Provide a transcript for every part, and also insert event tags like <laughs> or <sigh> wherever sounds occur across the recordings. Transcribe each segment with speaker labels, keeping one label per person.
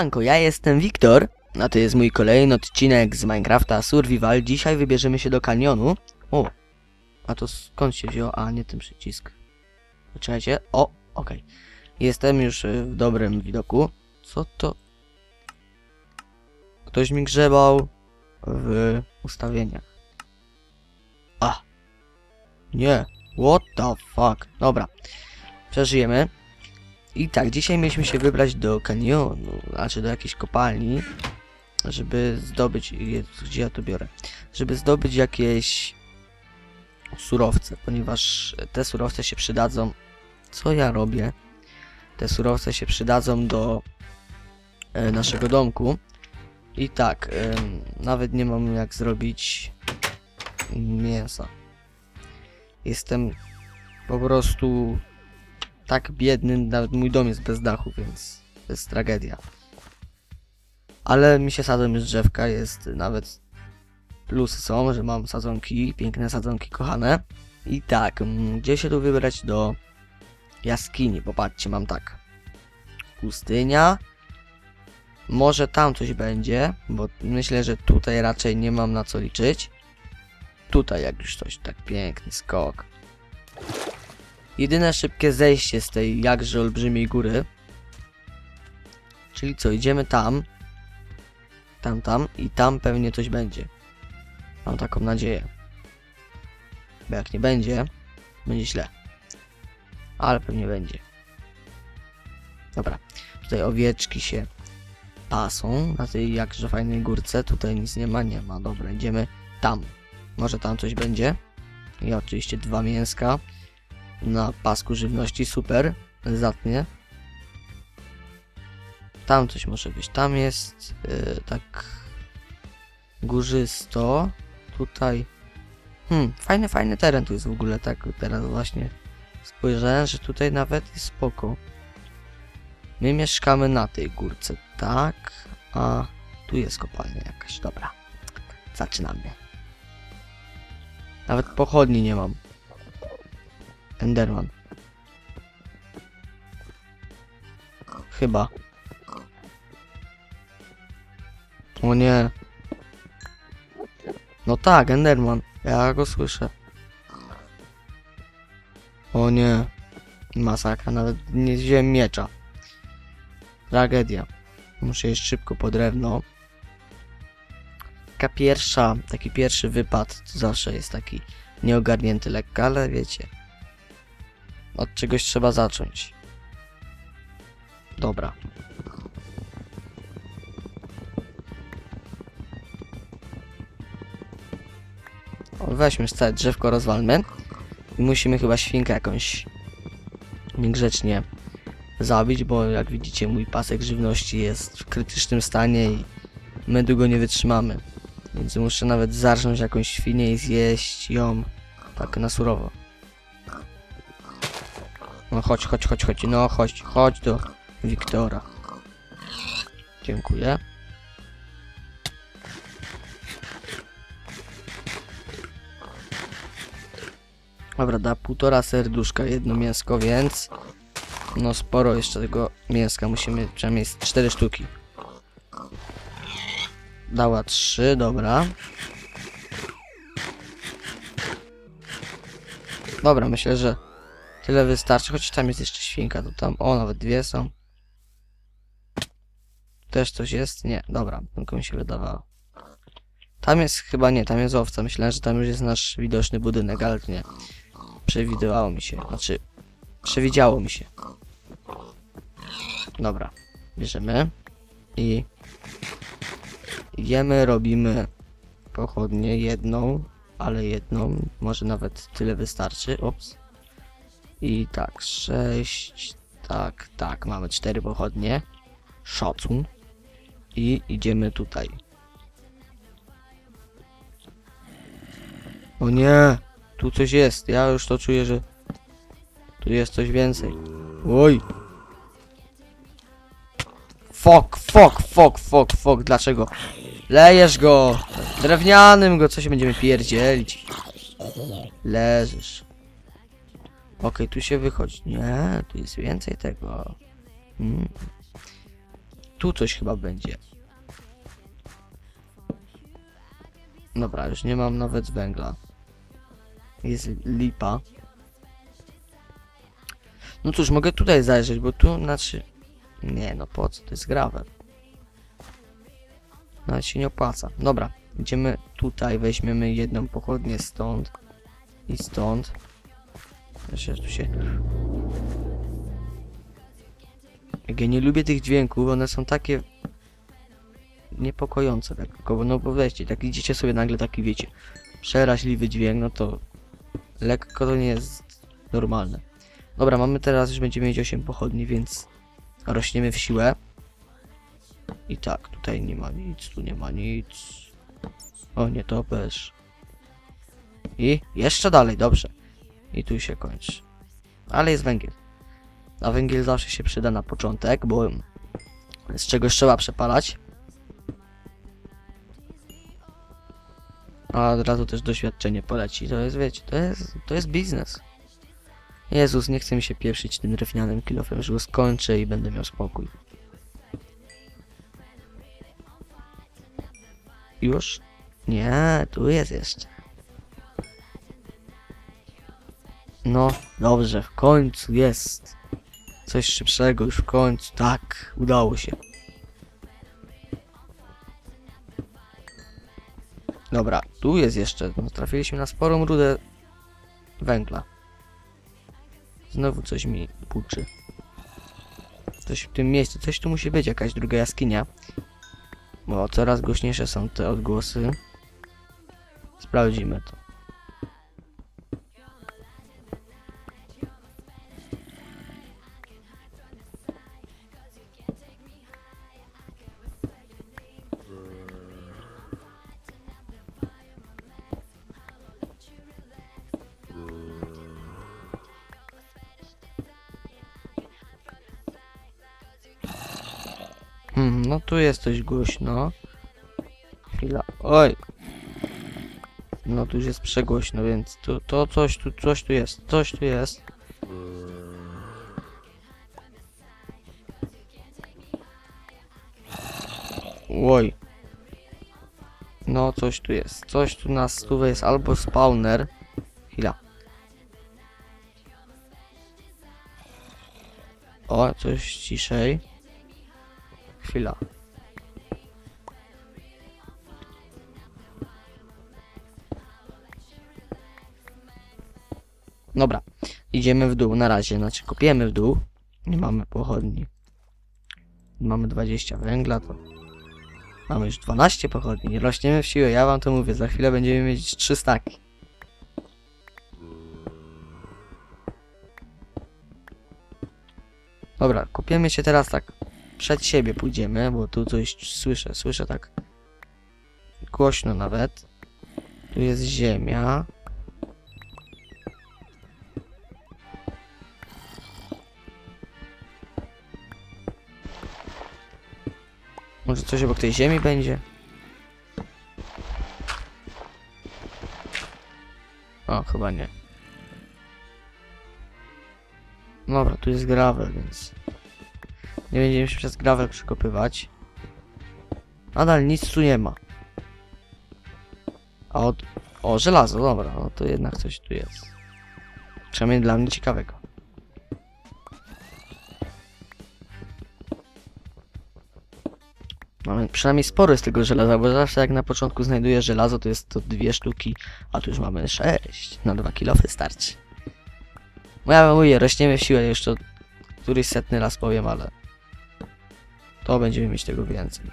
Speaker 1: Siemanko, ja jestem Wiktor, a to jest mój kolejny odcinek z Minecrafta Survival. Dzisiaj wybierzemy się do kanionu. O, a to skąd się wziął? A, nie ten przycisk. Poczekajcie, o, okej. Jestem już y, w dobrym widoku. Co to? Ktoś mi grzebał w ustawieniach. A, nie, what the fuck. Dobra, przeżyjemy. I tak, dzisiaj mieliśmy się wybrać do kanionu, znaczy do jakiejś kopalni, żeby zdobyć, gdzie ja to biorę, żeby zdobyć jakieś surowce, ponieważ te surowce się przydadzą, co ja robię, te surowce się przydadzą do e, naszego domku. I tak, em, nawet nie mam jak zrobić mięsa. Jestem po prostu tak biedny, nawet mój dom jest bez dachu, więc to jest tragedia. Ale mi się sadzą już drzewka, jest nawet plusy są, że mam sadzonki, piękne sadzonki kochane. I tak, mm, gdzie się tu wybrać do jaskini? Popatrzcie, mam tak. Pustynia. Może tam coś będzie, bo myślę, że tutaj raczej nie mam na co liczyć. Tutaj jak już coś, tak piękny skok. Jedyne szybkie zejście z tej jakże olbrzymiej góry. Czyli co, idziemy tam. Tam, tam i tam pewnie coś będzie. Mam taką nadzieję. Bo jak nie będzie, będzie źle. Ale pewnie będzie. Dobra, tutaj owieczki się pasą na tej jakże fajnej górce. Tutaj nic nie ma, nie ma. Dobra, idziemy tam. Może tam coś będzie. I oczywiście dwa mięska na pasku żywności, super, zatnie. Tam coś może być, tam jest yy, tak górzysto, tutaj, hmm, fajny, fajny teren tu jest w ogóle, tak teraz właśnie spojrzałem, że tutaj nawet jest spoko. My mieszkamy na tej górce, tak, a tu jest kopalnia jakaś, dobra, zaczynamy. Nawet pochodni nie mam. Enderman. Chyba. O nie. No tak, Enderman. Ja go słyszę. O nie. Masakra, nawet nie wziąłem miecza. Tragedia. Muszę iść szybko po drewno. Taka pierwsza, taki pierwszy wypad to zawsze jest taki nieogarnięty lekko, ale wiecie. Od czegoś trzeba zacząć. Dobra. O, weźmy całe drzewko, rozwalmy. I musimy chyba świnkę jakąś niegrzecznie zabić, bo jak widzicie mój pasek żywności jest w krytycznym stanie i my długo nie wytrzymamy. Więc muszę nawet zarżnąć jakąś świnię i zjeść ją tak na surowo. No chodź, chodź, chodź, chodź, no chodź, chodź do Wiktora. Dziękuję. Dobra, da półtora serduszka, jedno mięsko, więc no sporo jeszcze tego mięska, musimy przynajmniej cztery sztuki. Dała trzy, dobra. Dobra, myślę, że Tyle wystarczy, choć tam jest jeszcze świnka, to tam, o, nawet dwie są. Też coś jest? Nie, dobra, tylko mi się wydawało. Tam jest chyba nie, tam jest owca, myślałem, że tam już jest nasz widoczny budynek, ale nie. Przewidywało mi się, znaczy, przewidziało mi się. Dobra, bierzemy i jemy, robimy pochodnie, jedną, ale jedną, może nawet tyle wystarczy, ops. I tak, sześć, tak, tak, mamy cztery pochodnie. Szacun. I idziemy tutaj. O nie! Tu coś jest. Ja już to czuję, że tu jest coś więcej. Oj! Fok, fok, fok, fok, fok. Dlaczego? Lejesz go! Drewnianym go, co się będziemy pierdzielić? Leżysz. Okej, tu się wychodzi. Nie, tu jest więcej tego. Mm. tu coś chyba będzie. Dobra, już nie mam nawet węgla. Jest lipa. No cóż, mogę tutaj zajrzeć, bo tu znaczy... Nie, no po co, to jest gravel. Nawet się nie opłaca. Dobra, idziemy tutaj, weźmiemy jedną pochodnię stąd i stąd. Jeszcze tu się... Jak ja nie lubię tych dźwięków, one są takie niepokojące lekko, no bo weźcie, tak idziecie sobie nagle taki, wiecie, przeraźliwy dźwięk, no to lekko to nie jest normalne. Dobra, mamy teraz, już będziemy mieć 8 pochodni, więc rośniemy w siłę. I tak, tutaj nie ma nic, tu nie ma nic. O nie, to też. I jeszcze dalej, dobrze. I tu się kończy. Ale jest węgiel. A węgiel zawsze się przyda na początek, bo z czegoś trzeba przepalać. A od razu też doświadczenie poleci. To jest, wiecie, to jest, to jest biznes. Jezus, nie chcę mi się pieprzyć tym drewnianym kilofem, już go skończę i będę miał spokój. Już? Nie, tu jest jeszcze. No, dobrze, w końcu jest. Coś szybszego już w końcu. Tak, udało się. Dobra, tu jest jeszcze. No, trafiliśmy na sporą rudę węgla. Znowu coś mi puczy. Coś w tym miejscu, coś tu musi być, jakaś druga jaskinia. Bo coraz głośniejsze są te odgłosy. Sprawdzimy to. Hmm, no tu jest coś głośno. Chwila. Oj. No tu już jest przegłośno, więc tu, to coś tu, coś tu jest, coś tu jest. Oj. No coś tu jest, coś tu na stówę jest albo spawner. Chwila. O, coś ciszej. Chwila. Dobra, idziemy w dół na razie, znaczy kopiemy w dół. Nie mamy pochodni. Mamy 20 węgla, to mamy już 12 pochodni. Rośniemy w siłę, ja wam to mówię, za chwilę będziemy mieć 3 staki. Dobra, kopiemy się teraz tak przed siebie pójdziemy, bo tu coś słyszę, słyszę tak głośno nawet. Tu jest ziemia. Może coś obok tej ziemi będzie? O, chyba nie. Dobra, tu jest gravel, więc nie będziemy się przez gravel przekopywać. Nadal nic tu nie ma. A od... O, żelazo, dobra, no to jednak coś tu jest. Przynajmniej dla mnie ciekawego. Mamy przynajmniej sporo z tego żelaza, bo zawsze jak na początku znajduję żelazo, to jest to dwie sztuki, a tu już mamy sześć. Na dwa kilofy starczy. No ja mówię, rośniemy w siłę, to któryś setny raz powiem, ale to będziemy mieć tego więcej.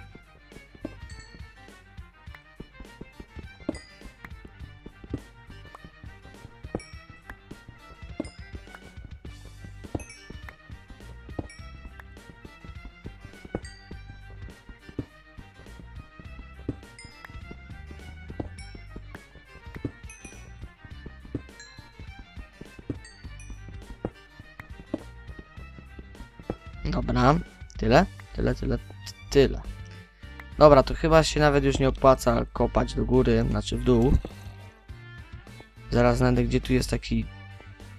Speaker 1: Dobra, tyle, Tyle, tyle, tyle. Dobra, to chyba się nawet już nie opłaca kopać do góry, znaczy w dół. Zaraz znajdę, gdzie tu jest taki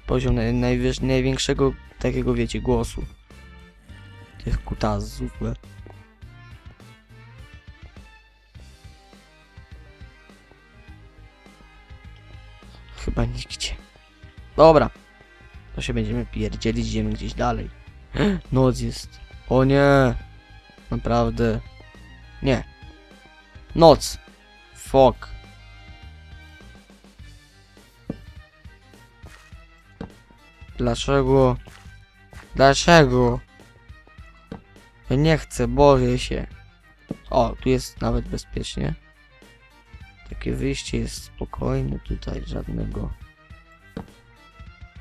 Speaker 1: poziom najwyż, największego takiego, wiecie, głosu. Tych kutazów. Le. Chyba nigdzie. Dobra. To się będziemy pierdzielić, idziemy gdzieś dalej. <gasps> Noc jest. O nie! Naprawdę. Nie. Noc. Fuck. Dlaczego? Dlaczego? Ja nie chcę, boję się. O, tu jest nawet bezpiecznie. Takie wyjście jest spokojne, tutaj żadnego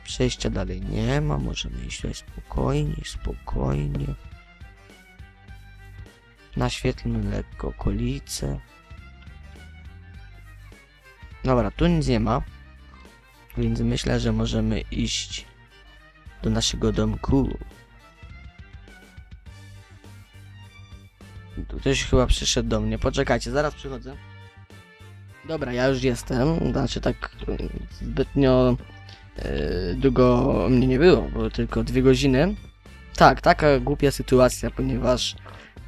Speaker 1: przejścia dalej nie ma. Możemy iść spokojnie, spokojnie. Naświetlmy lekko okolice. Dobra, tu nic nie ma. Więc myślę, że możemy iść do naszego domku. Tu Ktoś chyba przyszedł do mnie. Poczekajcie, zaraz przychodzę. Dobra, ja już jestem. Znaczy tak zbytnio y, długo mnie nie było, było tylko dwie godziny. Tak, taka głupia sytuacja, ponieważ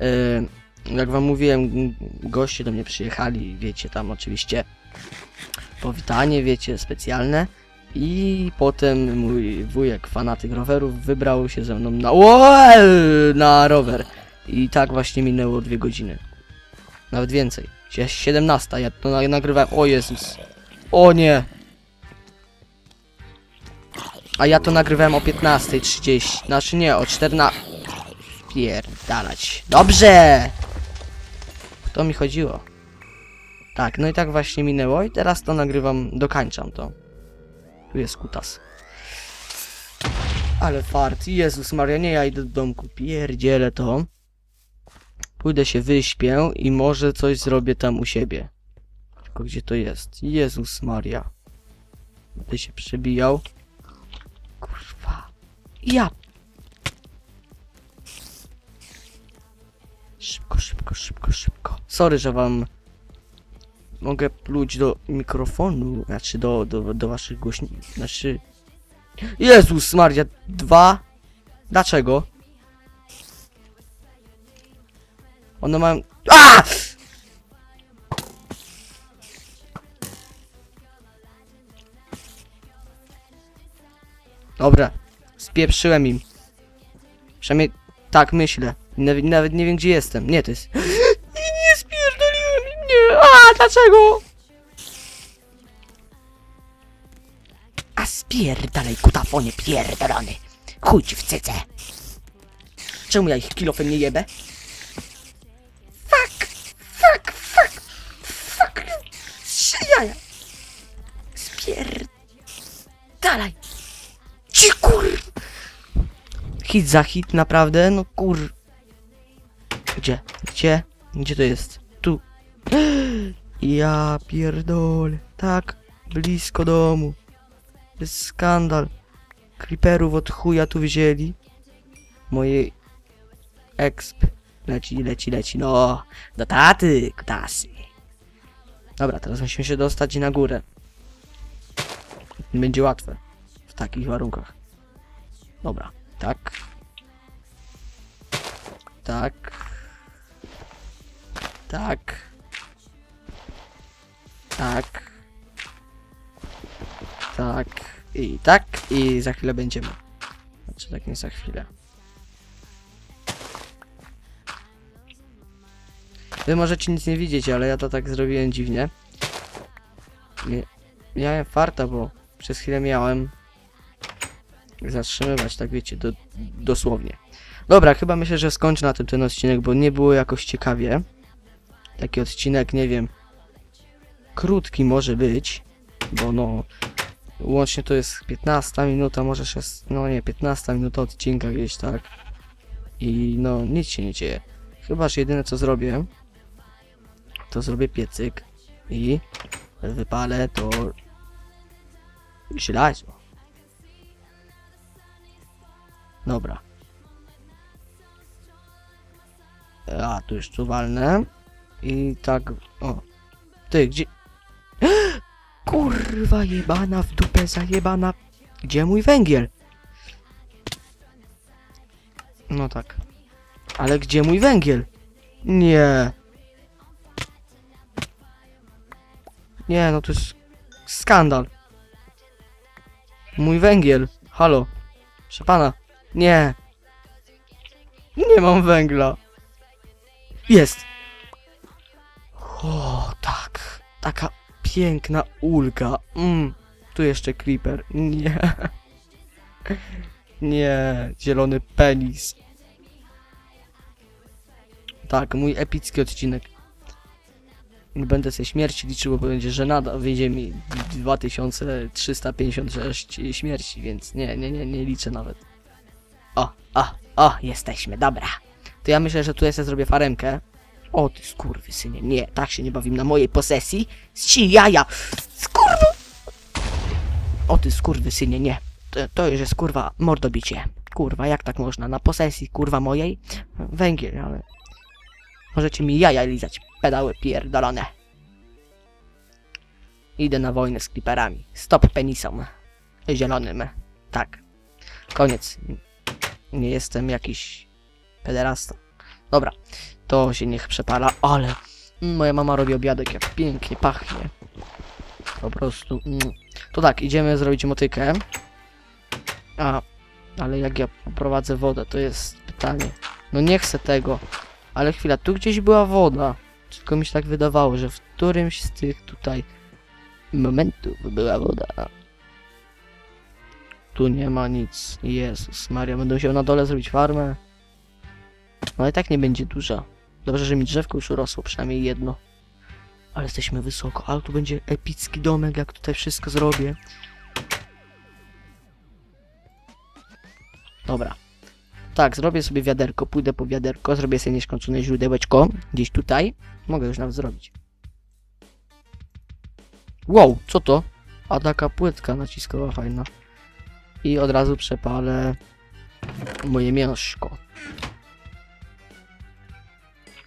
Speaker 1: y, jak wam mówiłem, goście do mnie przyjechali, wiecie, tam oczywiście powitanie, wiecie, specjalne. I potem mój wujek, fanatyk rowerów, wybrał się ze mną na, Ue! na rower. I tak właśnie minęło dwie godziny. Nawet więcej. Sie- 17, ja to na- nagrywałem. O Jezus. O nie. A ja to nagrywałem o 15.30. Znaczy nie, o 14. Pierdalać. Dobrze! To mi chodziło. Tak, no i tak właśnie minęło i teraz to nagrywam, dokańczam to. Tu jest kutas. Ale fart, Jezus Maria, nie ja idę do domku, pierdzielę to. Pójdę się wyśpię i może coś zrobię tam u siebie. Tylko gdzie to jest? Jezus Maria. Będę się przebijał. Kurwa. Ja. Szybko, szybko, szybko, szybko. Sorry, że wam mogę pluć do mikrofonu, znaczy do, do, do waszych głośników, znaczy... Jezus Maria, dwa? Dlaczego? One mają... A! Dobra, spieprzyłem im. Przynajmniej tak myślę. Nawet, nawet nie wiem gdzie jestem. Nie, to jest... <gasps> Nie, spierdoliłem nie! A, dlaczego?
Speaker 2: A spierdalaj kutafonie pierdolony. Chuj ci w cyce.
Speaker 1: Czemu ja ich kilofem nie jebę?
Speaker 2: Fuck, fuck, fuck, fuck. Jaja. Spierdalaj. Ci kur...
Speaker 1: Hit za hit, naprawdę? No kur... Gdzie? Gdzie? Gdzie to jest? Tu. <gasps> Ja pierdolę. Tak, blisko domu. To jest skandal. Creeperów od chuja tu wzięli. Moje exp. Leci, leci, leci. No, do taty, kutasy. Dobra, teraz musimy się dostać na górę. Będzie łatwe. W takich warunkach. Dobra, tak. Tak. Tak. Tak. Tak. I tak. I za chwilę będziemy. Znaczy tak nie za chwilę. Wy możecie nic nie widzieć, ale ja to tak zrobiłem dziwnie. Nie, miałem farta, bo przez chwilę miałem zatrzymywać, tak wiecie, do, dosłownie. Dobra, chyba myślę, że skończę na tym ten odcinek, bo nie było jakoś ciekawie. Taki odcinek, nie wiem, krótki może być, bo no, łącznie to jest 15 minuta, może 6, no nie, 15 minuta odcinka gdzieś, tak. I no, nic się nie dzieje. Chyba, że jedyne co zrobię, to zrobię piecyk i wypalę to żelazo. Dobra. A, tu już tu. I tak, o. Ty, gdzie... <gasps> Kurwa jebana w dupę zajebana. Gdzie mój węgiel? No tak. Ale gdzie mój węgiel? Nie. Nie, no to jest skandal. Mój węgiel. Halo. Proszę pana. Nie. Nie mam węgla. Jest. O, tak. Taka piękna ulga. Mm. Tu jeszcze creeper. Nie. <laughs> Nie. Zielony penis. Tak, mój epicki odcinek. Nie będę sobie śmierci liczył, bo będzie żenada. Wyjdzie mi 2356 śmierci, więc nie, nie, nie, nie liczę nawet.
Speaker 2: O, o, o, jesteśmy, dobra.
Speaker 1: To ja myślę, że tu jeszcze zrobię faremkę.
Speaker 2: O ty skurwysynie, nie, tak się nie bawimy na mojej posesji. Zci jaja, skurwy... O ty skurwysynie, nie. To, to już jest kurwa mordobicie. Kurwa, jak tak można? Na posesji kurwa mojej?
Speaker 1: Węgiel, ale...
Speaker 2: Możecie mi jaja lizać, pedały pierdolone. Idę na wojnę z kliperami. Stop penisom. Zielonym.
Speaker 1: Tak. Koniec. Nie jestem jakiś pederasta. Dobra, to się niech przepala, ale moja mama robi obiadek, jak pięknie pachnie. Po prostu. Mm. To tak, idziemy zrobić motykę. A, ale jak ja poprowadzę wodę, to jest pytanie. No nie chcę tego. Ale chwila, tu gdzieś była woda. Tylko mi się tak wydawało, że w którymś z tych tutaj momentów była woda. Tu nie ma nic. Jezus Maria, będę musiał na dole zrobić farmę. No i tak nie będzie duża. Dobrze, że mi drzewko już urosło, przynajmniej jedno. Ale jesteśmy wysoko, ale tu będzie epicki domek, jak tutaj wszystko zrobię. Dobra. Tak, zrobię sobie wiaderko, pójdę po wiaderko, zrobię sobie nieskończone źródełeczko, gdzieś tutaj. Mogę już nawet zrobić. Wow, co to? A taka płytka naciskowa fajna. I od razu przepalę moje miąższko.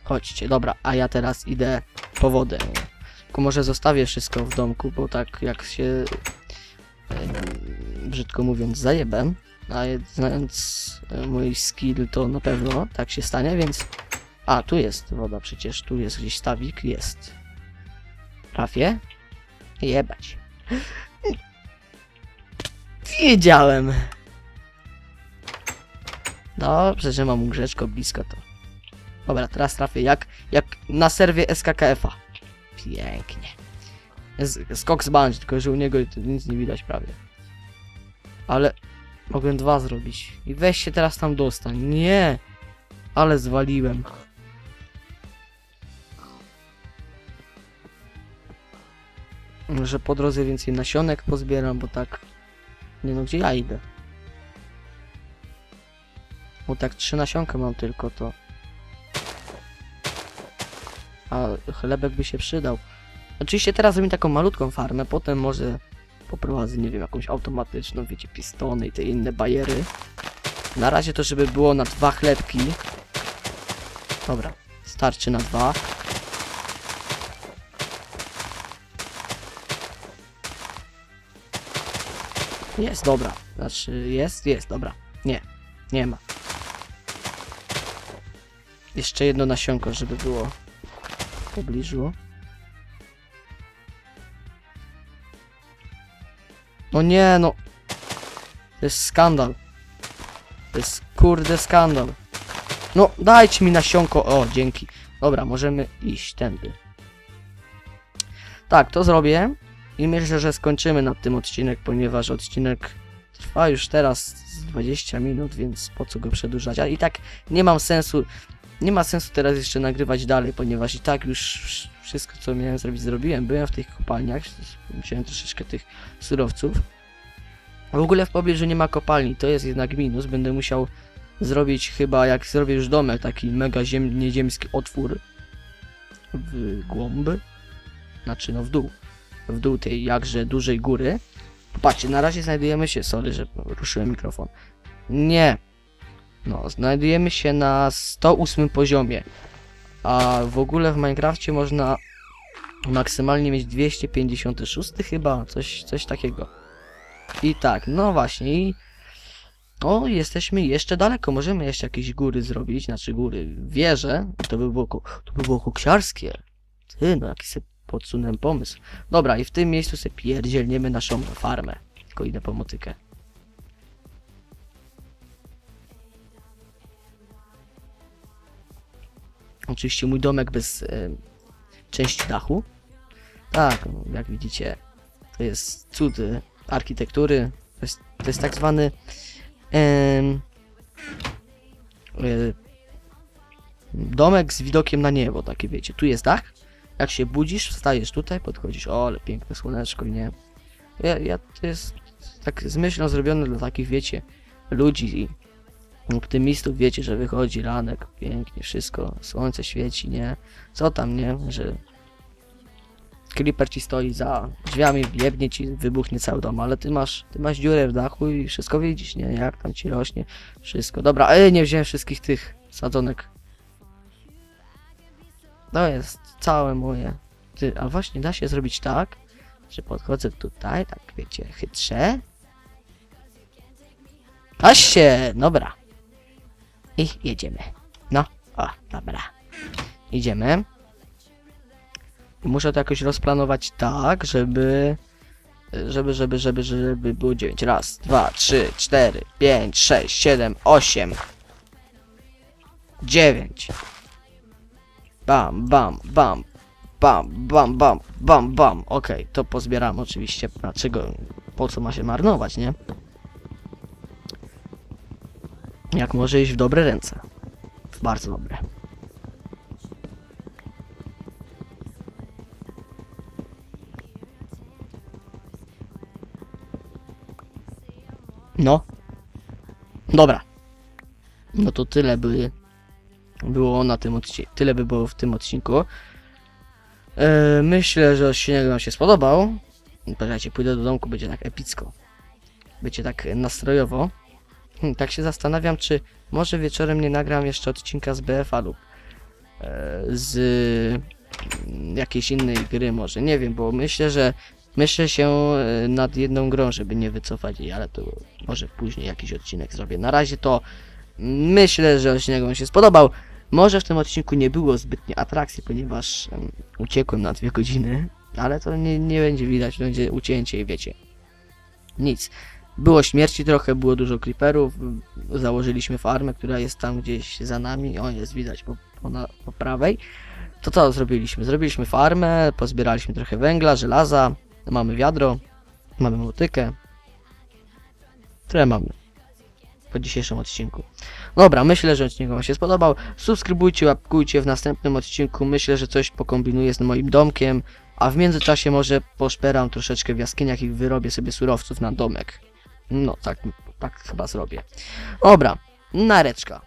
Speaker 1: Chodźcie, dobra, a ja teraz idę po wodę. Tylko może zostawię wszystko w domku, bo tak jak się brzydko mówiąc zajebę, a znając e, mój skill to na pewno tak się stanie, więc a tu jest woda przecież, tu jest gdzieś stawik, jest. Trafię? Jebać. Wiedziałem. Dobrze, że mam grzeczko blisko to. Dobra, teraz trafię jak, jak na serwie SKKF-a. Pięknie. Skok z bungee, tylko że u niego nic nie widać prawie. Ale mogłem dwa zrobić. I weź się teraz tam dostań. Nie! Ale zwaliłem. Może po drodze więcej nasionek pozbieram, bo tak... Nie no, gdzie ja idę? Bo tak trzy nasionka mam tylko, to... A chlebek by się przydał. Oczywiście teraz zrobię taką malutką farmę, potem może poprowadzę, nie wiem, jakąś automatyczną, wiecie, pistony i te inne bajery. Na razie to, żeby było na dwa chlebki. Dobra, starczy na dwa. Jest, dobra. Znaczy, jest, jest, dobra. Nie, nie ma. Jeszcze jedno nasionko, żeby było pobliżu. No nie, no. To jest skandal. To jest kurde skandal. No, dajcie mi nasionko. O, dzięki. Dobra, możemy iść tędy. Tak, to zrobię. I myślę, że skończymy na tym odcinek, ponieważ odcinek trwa już teraz z 20 minut, więc po co go przedłużać? A i tak nie mam sensu, nie ma sensu teraz jeszcze nagrywać dalej, ponieważ i tak już wszystko, co miałem zrobić, zrobiłem. Byłem w tych kopalniach, wziąłem troszeczkę tych surowców. W ogóle w pobliżu nie ma kopalni, to jest jednak minus. Będę musiał zrobić chyba, jak zrobię już domek, taki mega ziem, nieziemski otwór w głąb. Znaczy, no w dół. W dół tej jakże dużej góry. Popatrzcie, na razie znajdujemy się. Sorry, że ruszyłem mikrofon. Nie. No, znajdujemy się na 108 poziomie. A w ogóle w Minecrafcie można maksymalnie mieć 256 chyba, coś, coś takiego. I tak, no właśnie, i o, jesteśmy jeszcze daleko, możemy jeszcze jakieś góry zrobić, znaczy góry, wieże, to by było, to by było koksiarskie. Ty, no jaki sobie podsunąłem pomysł. Dobra, i w tym miejscu sobie pierdzielniemy naszą farmę. tylko idę po motykę. Oczywiście mój domek bez e, części dachu. Tak, jak widzicie, to jest cud e, architektury. To jest, to jest tak zwany em, e, domek z widokiem na niebo, takie wiecie. Tu jest dach. Jak się budzisz, wstajesz tutaj, podchodzisz, o, ale piękne słoneczko, nie? Ja, ja to jest tak z myślą zrobione dla takich, wiecie, ludzi optymistów, wiecie, że wychodzi ranek, pięknie, wszystko, słońce świeci, nie? Co tam, nie? Że Creeper ci stoi za drzwiami, jebnie ci, wybuchnie cały dom, ale ty masz, ty masz dziurę w dachu i wszystko widzisz, nie? Jak tam ci rośnie, wszystko. Dobra, ej, nie wziąłem wszystkich tych sadzonek. To jest całe moje. Ty, a właśnie da się zrobić tak, że podchodzę tutaj, tak wiecie, chytrze. Da się, dobra. I jedziemy. No, o, dobra. Idziemy. Muszę to jakoś rozplanować tak, żeby... Żeby, żeby, żeby, żeby było 9. Raz, dwa, trzy, cztery, pięć, sześć, siedem, osiem. Dziewięć. Bam, bam, bam. Bam, bam, bam, bam, bam. Okej, to pozbieram oczywiście. Dlaczego? Po co ma się marnować, nie? Jak może iść w dobre ręce. W bardzo dobre. No. Dobra. No to tyle by było na tym odcinku. Tyle by było w tym odcinku. E, myślę, że odcinek wam się spodobał. Poczekajcie, pójdę do domku, będzie tak epicko. Będzie tak nastrojowo. Hm, tak się zastanawiam, czy może wieczorem nie nagram jeszcze odcinka z BFA lub e, z mm, jakiejś innej gry może. Nie wiem, bo myślę, że myślę się e, nad jedną grą, żeby nie wycofać jej, ale to może później jakiś odcinek zrobię. Na razie to myślę, że odcinek wam się spodobał. Może w tym odcinku nie było zbytnio atrakcji, ponieważ em, uciekłem na dwie godziny, ale to nie, nie będzie widać, będzie ucięcie i wiecie. Nic. Było śmierci trochę, było dużo creeperów, założyliśmy farmę, która jest tam gdzieś za nami, o jest widać po, po, na, po prawej. To co zrobiliśmy? Zrobiliśmy farmę, pozbieraliśmy trochę węgla, żelaza, mamy wiadro, mamy motykę. Tyle mamy po dzisiejszym odcinku. Dobra, myślę, że odcinek Wam się spodobał. Subskrybujcie, łapkujcie w następnym odcinku. Myślę, że coś pokombinuję z moim domkiem, a w międzyczasie może poszperam troszeczkę w jaskiniach i wyrobię sobie surowców na domek. No, tak, tak chyba zrobię. Dobra, nareczka.